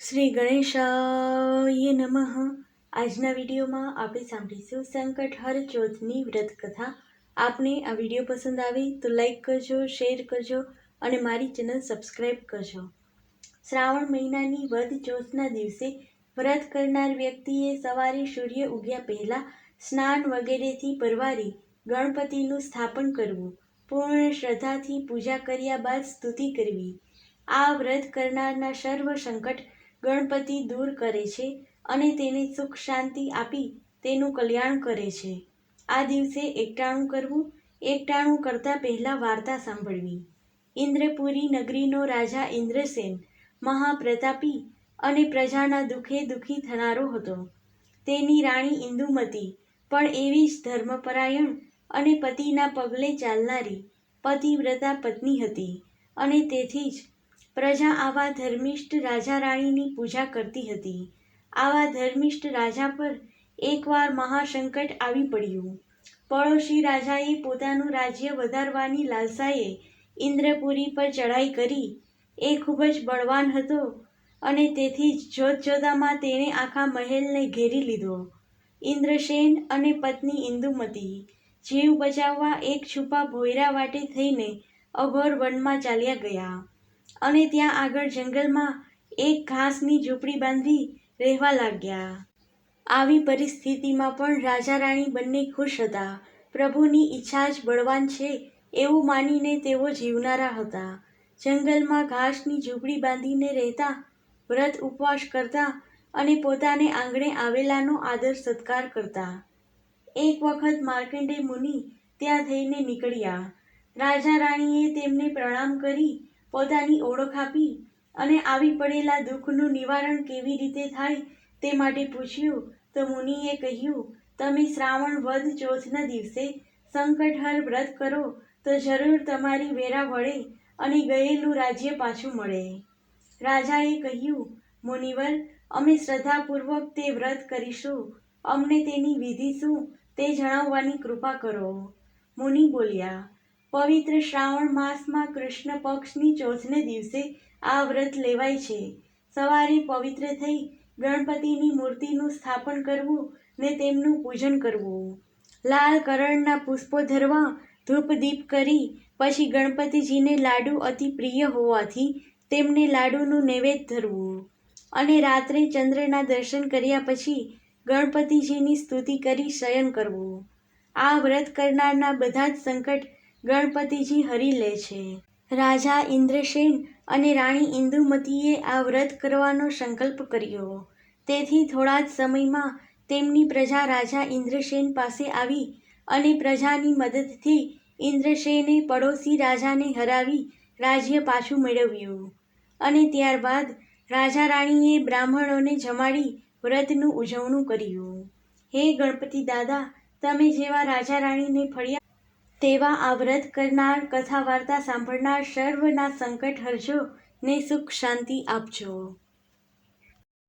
શ્રી ગણેશાય નમઃ. આજના વિડીયોમાં આપણે સાંભળીશું સંકટ હર ચોથની વ્રત કથા આપને આ વીડિયો પસંદ આવે તો લાઈક કરજો, શેર કરજો અને મારી ચેનલ સબસ્ક્રાઈબ કરજો. શ્રાવણ મહિનાની વધ ચોથના દિવસે વ્રત કરનાર વ્યક્તિએ સવારે સૂર્ય ઉગ્યા પહેલાં સ્નાન વગેરેથી પરવારી ગણપતિનું સ્થાપન કરવું. પૂર્ણ શ્રદ્ધાથી પૂજા કર્યા બાદ સ્તુતિ કરવી. આ વ્રત કરનારના સર્વ સંકટ ગણપતિ દૂર કરે છે અને તેને સુખ શાંતિ આપી તેનું કલ્યાણ કરે છે. આ દિવસે એકટાણું કરવું, એકટાણું કરતાં પહેલાં વાર્તા સાંભળવી. ઇન્દ્રપુરી નગરીનો રાજા ઇન્દ્રસેન મહાપ્રતાપી અને પ્રજાના દુઃખે દુઃખી થનારો હતો. તેની રાણી ઇન્દુમતી પણ એવી જ ધર્મપરાયણ અને પતિના પગલે ચાલનારી પતિવ્રતા પત્ની હતી અને તેથી જ પ્રજા આવા ધર્મિષ્ઠ રાજા રાણીની પૂજા કરતી હતી. આવા ધર્મિષ્ઠ રાજા પર એકવાર મહાસંકટ આવી પડ્યું. પડોશી રાજાએ પોતાનું રાજ્ય વધારવાની લાલસાએ ઇન્દ્રપુરી પર ચઢાઈ કરી. એ ખૂબ જ બળવાન હતો અને તેથી જ જોત જોતામાં તેણે આખા મહેલને ઘેરી લીધો. ઇન્દ્રસેન અને પત્ની ઇન્દુમતી, જીવ બચાવવા એક છુપા ભોયરા વાટે થઈને અઘોર વનમાં ચાલ્યા ગયા. અને ત્યાં આગળ જંગલમાં એક ઘાસની ઝૂંપડી બાંધી રહેવા લાગ્યા. આવી પરિસ્થિતિમાં પણ રાજા રાણી બંને ખુશ હતા. પ્રભુની ઈચ્છા જ બળવાન છે એવું માનીને તેઓ જીવનારા હતા. જંગલમાં ઘાસની ઝૂંપડી બાંધીને રહેતા વ્રત ઉપવાસ કરતા અને પોતાને આંગણે આવેલાનો આદર સત્કાર કરતા. એક વખત માર્કંડે મુનિ ત્યાં થઈને નીકળ્યા. રાજા રાણીએ તેમને પ્રણામ કરી પોતાની ઓળખ આપી અને આવી પડેલા દુઃખનું નિવારણ કેવી રીતે થાય તે માટે પૂછ્યું, તો મુનિએ કહ્યું, તમે શ્રાવણ વધ ચોથના દિવસે સંકટહર વ્રત કરો, તો જરૂર તમારી વેરા વળે અને ગયેલું રાજ્ય પાછું મળે. રાજાએ કહ્યું, મુનિવર, અમે શ્રદ્ધાપૂર્વક તે વ્રત કરીશું. અમને તેની વિધિ શું તે જણાવવાની કૃપા કરો. મુનિ બોલ્યા પવિત્ર શ્રાવણ માસમાં કૃષ્ણ પક્ષની ચોથને દિવસે આ વ્રત લેવાય છે. સવારે પવિત્ર થઈ ગણપતિની મૂર્તિનું સ્થાપન કરવું ને તેમનું પૂજન કરવું. લાલ કરણના પુષ્પો ધરવા ધૂપ દીપ કરી પછી ગણપતિજીને લાડુ અતિ પ્રિય હોવાથી તેમને લાડુનું નૈવેદ્ય ધરવું. અને રાત્રે ચંદ્રના દર્શન કર્યા પછી ગણપતિજીની સ્તુતિ કરી શયન કરવું. આ વ્રત કરનારના બધા જ સંકટ ગણપતિજી હરી લે છે. રાજા ઇન્દ્રસેન અને રાણી ઇન્દુમતીએ આ વ્રત કરવાનો સંકલ્પ કર્યો. તેથી થોડા જ સમયમાં તેમની પ્રજા રાજા ઇન્દ્રસેન પાસે આવી અને પ્રજાની મદદથી ઇન્દ્રસેને પડોશી રાજાને હરાવી રાજ્ય પાછું મેળવ્યું. અને ત્યારબાદ રાજા રાણીએ બ્રાહ્મણોને જમાડી વ્રતનું ઉજવણું કર્યું. હે ગણપતિ દાદા, તમે જેવા રાજા રાણીને ફળ્યા તેવા આ વ્રત કરનાર કથા વાર્તા સાંભળનાર સર્વના સંકટ હરજો ને સુખ શાંતિ આપજો.